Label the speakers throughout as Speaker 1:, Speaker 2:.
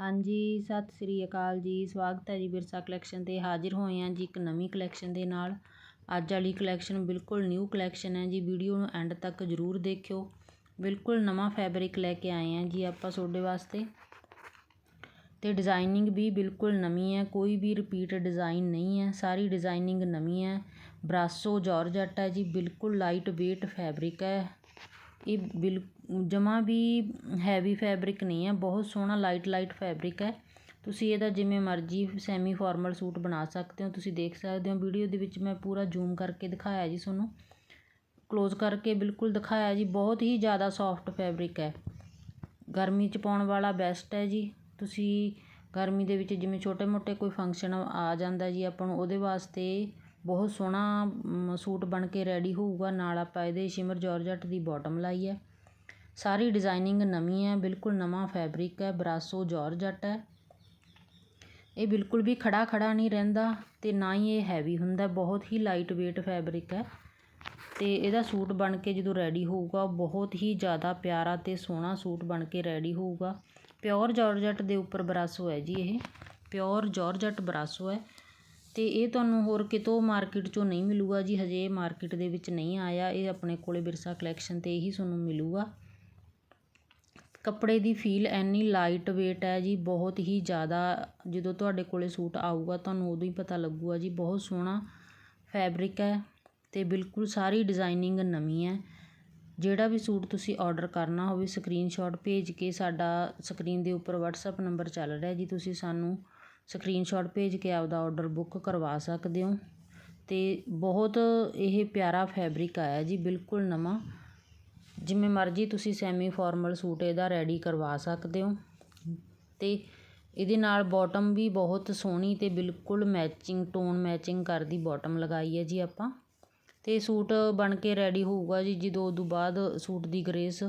Speaker 1: ਹਾਂਜੀ, ਸਤਿ ਸ੍ਰੀ ਅਕਾਲ ਜੀ। ਸਵਾਗਤ ਹੈ ਜੀ ਵਿਰਸਾ ਕਲੈਕਸ਼ਨ 'ਤੇ। ਹਾਜ਼ਰ ਹੋਏ ਹਾਂ ਜੀ ਇੱਕ ਨਵੀਂ ਕਲੈਕਸ਼ਨ ਦੇ ਨਾਲ। ਅੱਜ ਵਾਲੀ ਕਲੈਕਸ਼ਨ ਬਿਲਕੁਲ ਨਿਊ ਕਲੈਕਸ਼ਨ ਹੈ ਜੀ। ਵੀਡੀਓ ਨੂੰ ਐਂਡ ਤੱਕ ਜ਼ਰੂਰ ਦੇਖਿਓ। ਬਿਲਕੁਲ ਨਵਾਂ ਫੈਬਰਿਕ ਲੈ ਕੇ ਆਏ ਹਾਂ ਜੀ ਆਪਾਂ ਤੁਹਾਡੇ ਵਾਸਤੇ। ਤੇ ਡਿਜ਼ਾਈਨਿੰਗ ਵੀ ਬਿਲਕੁਲ ਨਵੀਂ ਹੈ। ਕੋਈ ਵੀ ਰਿਪੀਟ ਡਿਜ਼ਾਈਨ ਨਹੀਂ ਹੈ। ਸਾਰੀ ਡਿਜ਼ਾਈਨਿੰਗ ਨਵੀਂ ਹੈ। ਬਰਾਸੋ ਜਾਰਜਟ ਹੈ ਜੀ। ਬਿਲਕੁਲ ਲਾਈਟ weight ਫੈਬਰਿਕ ਹੈ। ਇਹ ਬਿਲ, ਜਮਾ ਵੀ ਹੈਵੀ ਫੈਬਰਿਕ ਨਹੀਂ ਹੈ, ਬਹੁਤ ਸੋਹਣਾ ਲਾਈਟ ਲਾਈਟ ਫੈਬਰਿਕ ਹੈ। ਤੁਸੀਂ ਇਹਦਾ ਜਿਵੇਂ ਮਰਜ਼ੀ ਸੈਮੀ ਫੋਰਮਲ ਸੂਟ ਬਣਾ ਸਕਦੇ ਹੋ, ਤੁਸੀਂ ਦੇਖ ਸਕਦੇ ਹੋ। ਵੀਡੀਓ ਦੇ ਵਿੱਚ ਮੈਂ ਪੂਰਾ ਜ਼ੂਮ ਕਰਕੇ ਦਿਖਾਇਆ ਜੀ ਤੁਹਾਨੂੰ। ਕਲੋਜ਼ ਕਰਕੇ ਬਿਲਕੁਲ ਦਿਖਾਇਆ ਜੀ, ਬਹੁਤ ਹੀ ਜ਼ਿਆਦਾ ਸੌਫਟ ਫੈਬਰਿਕ ਹੈ। ਗਰਮੀ 'ਚ ਪਾਉਣ ਵਾਲਾ ਬੈਸਟ ਹੈ ਜੀ। ਤੁਸੀਂ ਗਰਮੀ ਦੇ ਵਿੱਚ ਜਿਵੇਂ ਛੋਟੇ ਮੋਟੇ ਕੋਈ ਫੰਕਸ਼ਨ ਆ ਜਾਂਦਾ ਜੀ ਆਪਾਂ ਨੂੰ, ਉਹਦੇ ਵਾਸਤੇ ਬਹੁਤ ਸੋਹਣਾ ਸੂਟ ਬਣ ਕੇ ਰੈਡੀ ਹੋਊਗਾ। ਨਾਲ ਆਪਾਂ ਇਹਦੇ ਸ਼ਿਮਰ ਜੋਰਜੱਟ ਦੀ ਬਾਟਮ ਲਾਈ ਹੈ। ਸਾਰੀ ਡਿਜ਼ਾਈਨਿੰਗ ਨਵੀਂ ਹੈ, ਬਿਲਕੁਲ ਨਵਾਂ ਫੈਬਰਿਕ ਹੈ, ਬਰਾਸੋ ਜੋਰਜੱਟ ਹੈ। ਇਹ ਬਿਲਕੁਲ ਵੀ ਖੜਾ ਖੜਾ ਨਹੀਂ ਰਹਿੰਦਾ ਤੇ ਨਾ ਹੀ ਇਹ ਹੈਵੀ ਹੁੰਦਾ, ਬਹੁਤ ਹੀ ਲਾਈਟ weight ਫੈਬਰਿਕ ਹੈ। ਤੇ ਇਹਦਾ ਸੂਟ ਬਣ ਕੇ ਜਦੋਂ ਰੈਡੀ ਹੋਊਗਾ, ਬਹੁਤ ਹੀ ਜ਼ਿਆਦਾ ਪਿਆਰਾ ਤੇ ਸੋਹਣਾ ਸੂਟ ਬਣ ਕੇ ਰੈਡੀ ਹੋਊਗਾ। ਪਿਓਰ ਜਾਰਜਟ ਦੇ ਉੱਪਰ ਬਰਾਸੋ ਹੈ ਜੀ ਇਹ। ਪਿਓਰ ਜਾਰਜਟ ਬਰਾਸੋ ਹੈ। ਅਤੇ ਇਹ ਤੁਹਾਨੂੰ ਹੋਰ ਕਿਤੋਂ ਮਾਰਕੀਟ 'ਚੋਂ ਨਹੀਂ ਮਿਲੂਗਾ ਜੀ, ਹਜੇ ਇਹ ਮਾਰਕੀਟ ਦੇ ਵਿੱਚ ਨਹੀਂ ਆਇਆ, ਇਹ ਆਪਣੇ ਕੋਲ ਵਿਰਸਾ ਕਲੈਕਸ਼ਨ 'ਤੇ ਹੀ ਤੁਹਾਨੂੰ ਮਿਲੂਗਾ। ਕੱਪੜੇ ਦੀ ਫੀਲ ਇੰਨੀ ਲਾਈਟ ਵੇਟ ਹੈ ਜੀ, ਬਹੁਤ ਹੀ ਜ਼ਿਆਦਾ, ਜਦੋਂ ਤੁਹਾਡੇ ਕੋਲ ਸੂਟ ਆਊਗਾ ਤੁਹਾਨੂੰ ਉਦੋਂ ਹੀ ਪਤਾ ਲੱਗੂਗਾ ਜੀ, ਬਹੁਤ ਸੋਹਣਾ ਫੈਬਰਿਕ ਹੈ ਅਤੇ ਬਿਲਕੁਲ ਸਾਰੀ ਡਿਜ਼ਾਈਨਿੰਗ ਨਵੀਂ ਹੈ। ਜਿਹੜਾ ਵੀ ਸੂਟ ਤੁਸੀਂ ਆਰਡਰ ਕਰਨਾ ਹੋਵੇ ਸਕਰੀਨਸ਼ਾਟ ਭੇਜ ਕੇ ਸਾਡਾ ਸਕਰੀਨ ਦੇ ਉੱਪਰ WhatsApp ਨੰਬਰ ਚੱਲ ਰਿਹਾ ਜੀ, ਤੁਸੀਂ ਸਾਨੂੰ ਸਕਰੀਨਸ਼ੋਟ ਭੇਜ ਕੇ ਆਪਦਾ ਔਡਰ ਬੁੱਕ ਕਰਵਾ ਸਕਦੇ ਹੋ। ਅਤੇ ਬਹੁਤ ਇਹ ਪਿਆਰਾ ਫੈਬਰਿਕ ਆਇਆ ਜੀ, ਬਿਲਕੁਲ ਨਵਾਂ। ਜਿਵੇਂ ਮਰਜ਼ੀ ਤੁਸੀਂ ਸੈਮੀ ਫੋਰਮਲ ਸੂਟ ਇਹਦਾ ਰੈਡੀ ਕਰਵਾ ਸਕਦੇ ਹੋ। ਅਤੇ ਇਹਦੇ ਨਾਲ ਬੋਟਮ ਵੀ ਬਹੁਤ ਸੋਹਣੀ ਅਤੇ ਬਿਲਕੁਲ ਮੈਚਿੰਗ ਟੋਨ ਮੈਚਿੰਗ ਕਰਦੀ ਬੋਟਮ ਲਗਾਈ ਹੈ ਜੀ ਆਪਾਂ। ਅਤੇ ਸੂਟ ਬਣ ਕੇ ਰੈਡੀ ਹੋਊਗਾ ਜੀ, ਜਦੋਂ ਉਦੋਂ ਬਾਅਦ ਸੂਟ ਦੀ ਗ੍ਰੇਸ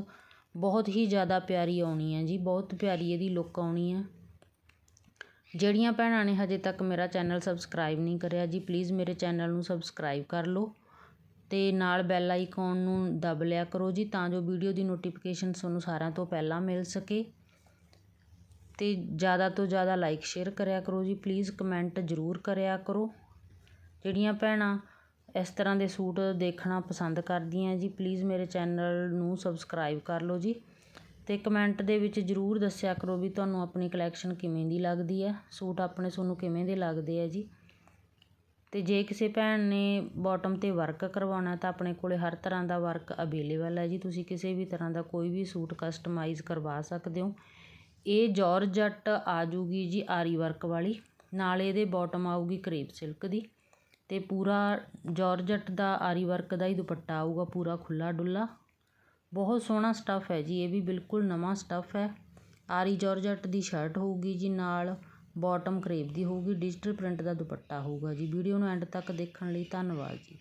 Speaker 1: ਬਹੁਤ ਹੀ ਜ਼ਿਆਦਾ ਪਿਆਰੀ ਆਉਣੀ ਹੈ ਜੀ, ਬਹੁਤ ਪਿਆਰੀ ਇਹਦੀ ਲੁੱਕ ਆਉਣੀ ਹੈ। ਜਿਹੜੀਆਂ ਭੈਣਾਂ ਨੇ ਹਜੇ ਤੱਕ ਮੇਰਾ ਚੈਨਲ ਸਬਸਕ੍ਰਾਈਬ ਨਹੀਂ ਕਰਿਆ ਜੀ ਪਲੀਜ਼ ਮੇਰੇ ਚੈਨਲ ਨੂੰ ਸਬਸਕ੍ਰਾਈਬ ਕਰ ਲਓ ਅਤੇ ਨਾਲ ਬੈਲ ਆਈਕੋਨ ਨੂੰ ਦਬ ਲਿਆ ਕਰੋ ਜੀ ਤਾਂ ਜੋ ਵੀਡੀਓ ਦੀ ਨੋਟੀਫਿਕੇਸ਼ਨ ਤੁਹਾਨੂੰ ਸਾਰਿਆਂ ਤੋਂ ਪਹਿਲਾਂ ਮਿਲ ਸਕੇ। ਅਤੇ ਜ਼ਿਆਦਾ ਤੋਂ ਜ਼ਿਆਦਾ ਲਾਈਕ ਸ਼ੇਅਰ ਕਰਿਆ ਕਰੋ ਜੀ ਪਲੀਜ਼ ਕਮੈਂਟ ਜ਼ਰੂਰ ਕਰਿਆ ਕਰੋ। ਜਿਹੜੀਆਂ ਭੈਣਾਂ ਇਸ ਤਰ੍ਹਾਂ ਦੇ ਸੂਟ ਦੇਖਣਾ ਪਸੰਦ ਕਰਦੀਆਂ ਜੀ ਪਲੀਜ਼ ਮੇਰੇ ਚੈਨਲ ਨੂੰ ਸਬਸਕ੍ਰਾਈਬ ਕਰ ਲਓ ਜੀ। ਅਤੇ ਕਮੈਂਟ ਦੇ ਵਿੱਚ ਜ਼ਰੂਰ ਦੱਸਿਆ ਕਰੋ ਵੀ ਤੁਹਾਨੂੰ ਆਪਣੀ ਕਲੈਕਸ਼ਨ ਕਿਵੇਂ ਦੀ ਲੱਗਦੀ ਹੈ ਸੂਟ ਆਪਣੇ ਤੁਹਾਨੂੰ ਕਿਵੇਂ ਦੇ ਲੱਗਦੇ ਹੈ ਜੀ। ਅਤੇ ਜੇ ਕਿਸੇ ਭੈਣ ਨੇ ਬੋਟਮ ਤੇ ਵਰਕ ਕਰਵਾਉਣਾ ਤਾਂ ਆਪਣੇ ਕੋਲ ਹਰ ਤਰ੍ਹਾਂ ਦਾ ਵਰਕ ਅਵੇਲੇਬਲ ਹੈ ਜੀ। ਤੁਸੀਂ ਕਿਸੇ ਵੀ ਤਰ੍ਹਾਂ ਦਾ ਕੋਈ ਵੀ ਸੂਟ ਕਸਟਮਾਈਜ਼ ਕਰਵਾ ਸਕਦੇ ਹੋ। ਇਹ ਜੋਰਜੱਟ ਆ ਜੂਗੀ ਜੀ ਆਰੀ ਵਰਕ ਵਾਲੀ। ਨਾਲ ਇਹਦੇ ਬੋਟਮ ਆਊਗੀ ਕਰੇਪ ਸਿਲਕ ਦੀ। ਅਤੇ ਪੂਰਾ ਜਾਰਜਟ ਦਾ ਆਰੀ ਵਰਕ ਦਾ ਹੀ ਦੁਪੱਟਾ ਆਊਗਾ, ਪੂਰਾ ਖੁੱਲ੍ਹਾ ਡੁੱਲਾ ਬਹੁਤ ਸੋਹਣਾ ਸਟੱਫ ਹੈ ਜੀ, ਇਹ ਵੀ ਬਿਲਕੁਲ ਨਵਾਂ ਸਟੱਫ ਹੈ। ਆਰੀ ਜਾਰਜਟ ਦੀ ਸ਼ਰਟ ਹੋਊਗੀ ਜੀ ਨਾਲ ਬੋਟਮ ਕਰੇਪ ਦੀ ਹੋਊਗੀ ਡਿਜੀਟਲ ਪ੍ਰਿੰਟ ਦਾ ਦੁਪੱਟਾ ਹੋਊਗਾ ਜੀ। ਵੀਡੀਓ ਨੂੰ ਐਂਡ ਤੱਕ ਦੇਖਣ ਲਈ ਧੰਨਵਾਦ ਜੀ।